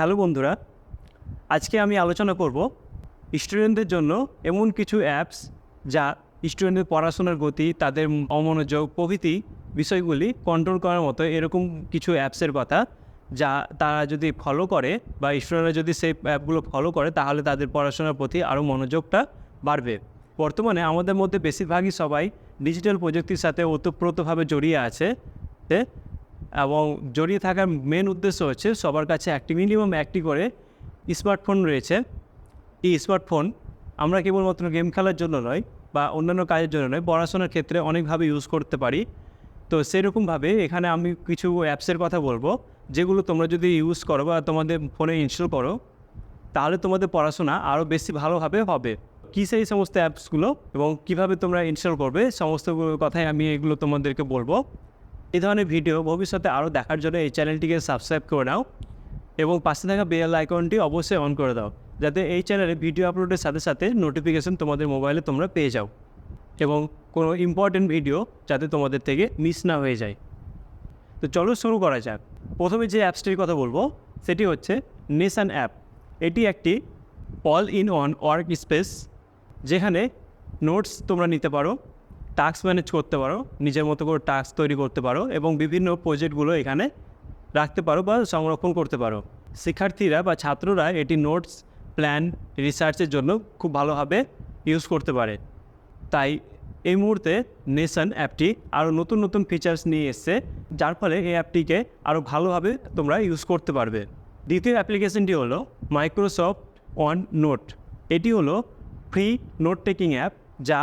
Hello বন্ধুরা, আজকে আমি আলোচনা করব স্টুডেন্টদের জন্য এমন কিছু অ্যাপস যা স্টুডেন্টদের পড়াশোনার গতি, তাদের অমনোযোগ, প্রভৃতি বিষয়গুলি কন্ট্রোল করার মতো এরকম কিছু অ্যাপসের কথা যা তারা যদি ফলো করে বা স্টুডেন্টরা যদি সেই অ্যাপগুলো ফলো করে, তাহলে তাদের পড়াশোনার প্রতি আরও মনোযোগটা বাড়বে। বর্তমানে আমাদের মধ্যে বেশিরভাগই সবাই ডিজিটাল প্রযুক্তির সাথে ওতপ্রোতভাবে জড়িয়ে আছে। এবং জড়িয়ে থাকার মেন উদ্দেশ্য হচ্ছে সবার কাছে একটি মিনিমাম একটি করে স্মার্টফোন রয়েছে। এই স্মার্টফোন আমরা কেবলমাত্র গেম খেলার জন্য নয় বা অন্যান্য কাজের জন্য নয়, পড়াশোনার ক্ষেত্রে অনেকভাবে ইউজ করতে পারি। তো সেরকমভাবে এখানে আমি কিছু অ্যাপসের কথা বলব, যেগুলো তোমরা যদি ইউজ করো বা তোমাদের ফোনে ইনস্টল করো, তাহলে তোমাদের পড়াশোনা আরও বেশি ভালোভাবে হবে। কী সেই সমস্ত অ্যাপসগুলো এবং কীভাবে তোমরা ইনস্টল করবে সমস্ত কথাই আমি এগুলো তোমাদেরকে বলব। এই ধরনের ভিডিও ভবিষ্যতে আরও দেখার জন্য এই চ্যানেলটিকে সাবস্ক্রাইব করে নাও এবং পাশে থাকা বেল আইকনটি অবশ্যই অন করে দাও, যাতে এই চ্যানেলে ভিডিও আপলোডের সাথে সাথে নোটিফিকেশন তোমাদের মোবাইলে তোমরা পেয়ে যাও এবং কোনো ইম্পর্টেন্ট ভিডিও যাতে তোমাদের থেকে মিস না হয়ে যায়। তো চলো শুরু করা যাক। প্রথমে যে অ্যাপসটির কথা বলব, সেটি হচ্ছে নেশান অ্যাপ এটি একটি all in one workspace যেখানে নোটস তোমরা নিতে পারো। টাস্ক ম্যানেজ করতে পারো, নিজের মতো করে টাস্ক তৈরি করতে পারো এবং বিভিন্ন প্রজেক্টগুলো এখানে রাখতে পারো বা সংরক্ষণ করতে পারো। শিক্ষার্থীরা বা ছাত্ররা এটি নোটস প্ল্যান রিসার্চের জন্য খুব ভালোভাবে ইউজ করতে পারে। তাই এই মুহূর্তে নেশন অ্যাপটি আরও নতুন নতুন ফিচার্স নিয়ে এসছে, যার ফলে এই অ্যাপটিকে আরও ভালোভাবে তোমরা ইউজ করতে পারবে। দ্বিতীয় অ্যাপ্লিকেশনটি হলো মাইক্রোসফট ওয়ান নোট এটি হলো ফ্রি নোট টেকিং অ্যাপ যা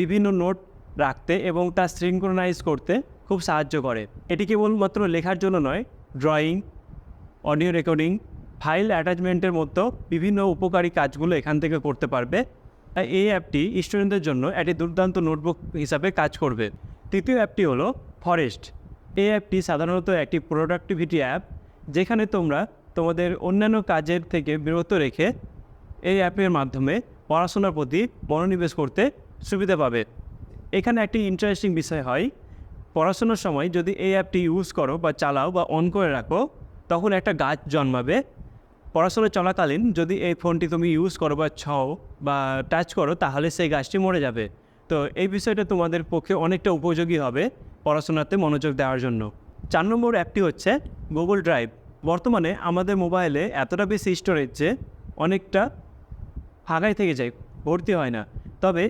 বিভিন্ন নোট রাখতে এবং তা সিঙ্ক্রোনাইজ করতে খুব সাহায্য করে। এটি কেবলমাত্র লেখার জন্য নয় ড্রয়িং অডিও রেকর্ডিং ফাইল অ্যাটাচমেন্টের মতো বিভিন্ন উপকারী কাজগুলো এখান থেকে করতে পারবে। তাই এই অ্যাপটি স্টুডেন্টদের জন্য একটি দুর্দান্ত নোটবুক হিসাবে কাজ করবে। তৃতীয় অ্যাপটি হলো ফরেস্ট এই অ্যাপটি সাধারণত একটি প্রোডাক্টিভিটি অ্যাপ যেখানে তোমরা তোমাদের অন্যান্য কাজের থেকে বিরত রেখে এই অ্যাপের মাধ্যমে পড়াশোনার প্রতি মনোনিবেশ করতে সুবিধা পাবে। এখানে একটি ইন্টারেস্টিং বিষয় হয়। পড়াশোনার সময় যদি এই অ্যাপটি ইউজ করো বা চালাও বা অন করে রাখো, তখন একটা গাছ জন্মাবে। পড়াশোনা চলাকালীন যদি এই ফোনটি তুমি ইউজ করো বা ছও বা টাচ করো, তাহলে সেই গাছটি মরে যাবে। তো এই বিষয়টা তোমাদের পক্ষে অনেকটা উপযোগী হবে পড়াশোনাতে মনোযোগ দেওয়ার জন্য। চার নম্বর অ্যাপটি হচ্ছে গুগল ড্রাইভ বর্তমানে আমাদের মোবাইলে এতটা বেশি স্টোরেজ যে অনেকটা ফাঁকাই থেকে যায়, ভর্তি হয় না। তবে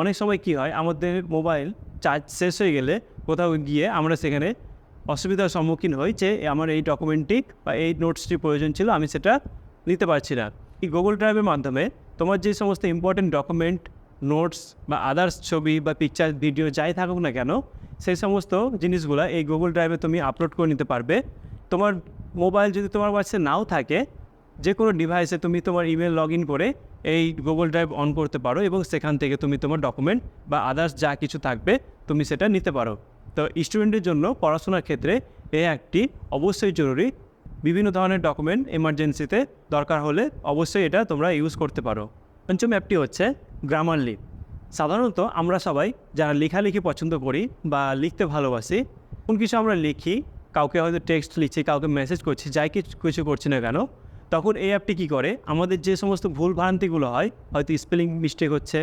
অনেক সময় কি হয়, আমাদের মোবাইল চার্জ শেষ হয়ে গেলে কোথাও গিয়ে আমরা সেখানে অসুবিধার সম্মুখীন হই যে আমার এই ডকুমেন্টটি বা এই নোটসটি প্রয়োজন ছিল, আমি সেটা নিতে পারছি না। এই গুগল ড্রাইভের মাধ্যমে তোমার যে সমস্ত ইম্পর্টেন্ট ডকুমেন্ট নোটস বা আদার্স ছবি বা পিকচার ভিডিও যাই থাকুক না কেন, সেই সমস্ত জিনিসগুলো এই গুগল ড্রাইভে তুমি আপলোড করে নিতে পারবে। তোমার মোবাইল যদি তোমার কাছে নাও থাকে যে কোনো ডিভাইসে তুমি তোমার ইমেল লগ ইন করে এই গুগল ড্রাইভ অন করতে পারো এবং সেখান থেকে তুমি তোমার ডকুমেন্ট বা আদার্স যা কিছু থাকবে তুমি সেটা নিতে পারো। তো স্টুডেন্টের জন্য পড়াশোনার ক্ষেত্রে এই একটি অবশ্যই জরুরি। বিভিন্ন ধরনের ডকুমেন্ট এমার্জেন্সিতে দরকার হলে অবশ্যই এটা তোমরা ইউজ করতে পারো। পঞ্চম অ্যাপটি হচ্ছে গ্রামারলি সাধারণত আমরা সবাই যারা লেখালেখি পছন্দ করি বা লিখতে ভালোবাসি, কোন কিছু আমরা লিখি, কাউকে হয়তো টেক্সট লিখছি, কাউকে মেসেজ করছি, যাই কিছু কিছু করছি না কেন তখন এই অ্যাপটি কী করে? আমাদের যে সমস্ত ভুল ভ্রান্তিগুলো হয়, হয়তো স্পেলিং মিস্টেক হচ্ছে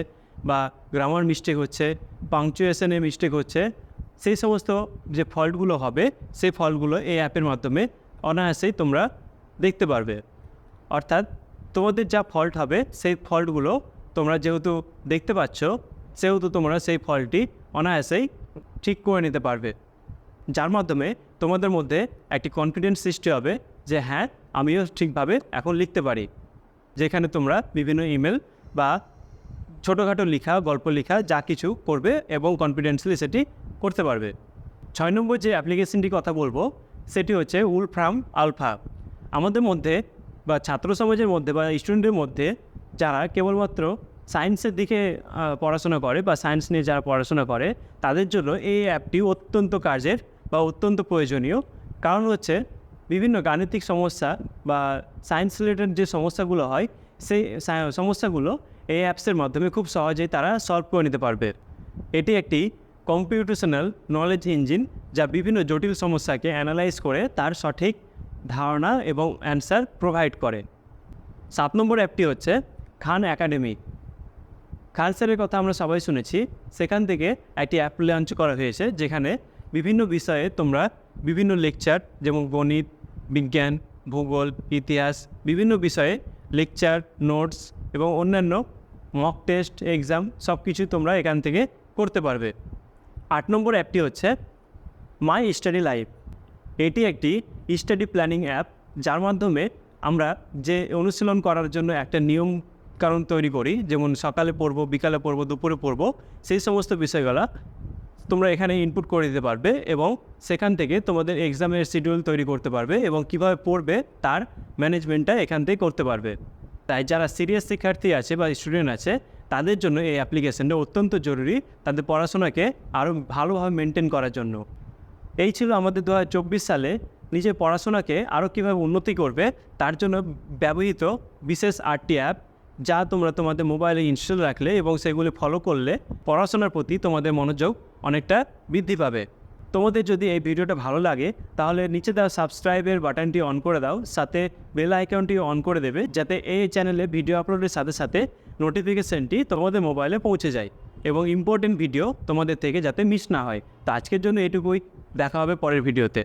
বা গ্রামার মিস্টেক হচ্ছে পাংচুয়েশনে মিস্টেক হচ্ছে, সেই সমস্ত যে ফল্টগুলো হবে, সেই ফল্টগুলো এই অ্যাপের মাধ্যমে অনায়াসেই তোমরা দেখতে পারবে। অর্থাৎ তোমাদের যা ফল্ট হবে, সেই ফল্টগুলো তোমরা যেহেতু দেখতে পাচ্ছ, সেহেতু তোমরা সেই ফল্টটি অনায়াসেই ঠিক করে নিতে পারবে। যার মাধ্যমে তোমাদের মধ্যে একটি কনফিডেন্স সৃষ্টি হবে যে হ্যাঁ আমিও ঠিকভাবে এখন লিখতে পারি। যেখানে তোমরা বিভিন্ন ইমেল বা ছোটোখাটো লেখা, গল্প লেখা, যা কিছু করবে এবং কনফিডেন্সলি সেটি করতে পারবে। ছয় নম্বর যে অ্যাপ্লিকেশনটির কথা বলব, সেটি হচ্ছে উল ফ্রাম আলফা আমাদের মধ্যে বা ছাত্র সমাজের মধ্যে বা স্টুডেন্টের মধ্যে যারা কেবলমাত্র সায়েন্সের দিকে পড়াশোনা করে বা সায়েন্স নিয়ে যারা পড়াশোনা করে, তাদের জন্য এই অ্যাপটি অত্যন্ত কাজের বা অত্যন্ত প্রয়োজনীয়। কারণ হচ্ছে বিভিন্ন গাণিতিক সমস্যা বা সায়েন্স রিলেটেড যে সমস্যাগুলো হয়, সেই সমস্যাগুলো এই অ্যাপসের মাধ্যমে খুব সহজেই তারা সলভ করে নিতে পারবে। এটি একটি কম্পিউটেশনাল নলেজ ইঞ্জিন যা বিভিন্ন জটিল সমস্যাকে অ্যানালাইজ করে তার সঠিক ধারণা এবং অ্যান্সার প্রোভাইড করে। সাত নম্বর অ্যাপটি হচ্ছে খান একাডেমি। খান স্যারের কথা আমরা সবাই শুনেছি। সেখান থেকে একটি অ্যাপ লঞ্চ করা হয়েছে, যেখানে বিভিন্ন বিষয়ে তোমরা বিভিন্ন লেকচার যেমন গণিত বিজ্ঞান, ভূগোল, ইতিহাস, বিভিন্ন বিষয়ে লেকচার নোটস এবং অন্যান্য মক টেস্ট এক্সাম সব কিছু তোমরা এখান থেকে করতে পারবে। আট নম্বর অ্যাপটি হচ্ছে মাই স্টাডি লাইফ এটি একটি স্টাডি প্ল্যানিং অ্যাপ যার মাধ্যমে আমরা যে অনুশীলন করার জন্য একটা নিয়ম কারণ তৈরি করি, যেমন সকালে পড়ব, বিকালে পড়ব, দুপুরে পড়ব, সেই সমস্ত বিষয়গুলো তোমরা এখানে ইনপুট করে দিতে পারবে এবং সেখান থেকে তোমাদের এক্সামের শিডিউল তৈরি করতে পারবে এবং কীভাবে পড়বে তার ম্যানেজমেন্টটা এখান থেকে করতে পারবে। তাই যারা সিরিয়াস শিক্ষার্থী আছে বা স্টুডেন্ট আছে, তাদের জন্য এই অ্যাপ্লিকেশনটা অত্যন্ত জরুরি তাদের পড়াশোনাকে আরও ভালোভাবে মেনটেন করার জন্য। এই ছিল আমাদের দু হাজার চব্বিশ সালে নিজের পড়াশোনাকে আরও কীভাবে উন্নতি করবে তার জন্য ব্যবহৃত বিশেষ আটটি অ্যাপ যা তোমরা তোমাদের মোবাইলে ইনস্টল রাখলে এবং সেগুলি ফলো করলে পড়াশোনার প্রতি তোমাদের মনোযোগ অনেকটা বৃদ্ধি পাবে। তোমাদের যদি এই ভিডিওটা ভালো লাগে, তাহলে নিচে দেওয়া সাবস্ক্রাইবের বাটনটি অন করে দাও, সাথে বেল আইকনটি অন করে দেবে, যাতে এই চ্যানেলে ভিডিও আপলোডের সাথে সাথে নোটিফিকেশানটি তোমাদের মোবাইলে পৌঁছে যায় এবং ইম্পর্টেন্ট ভিডিও তোমাদের থেকে যাতে মিস না হয়। তো আজকের জন্য এটুকুই। দেখা হবে পরের ভিডিওতে।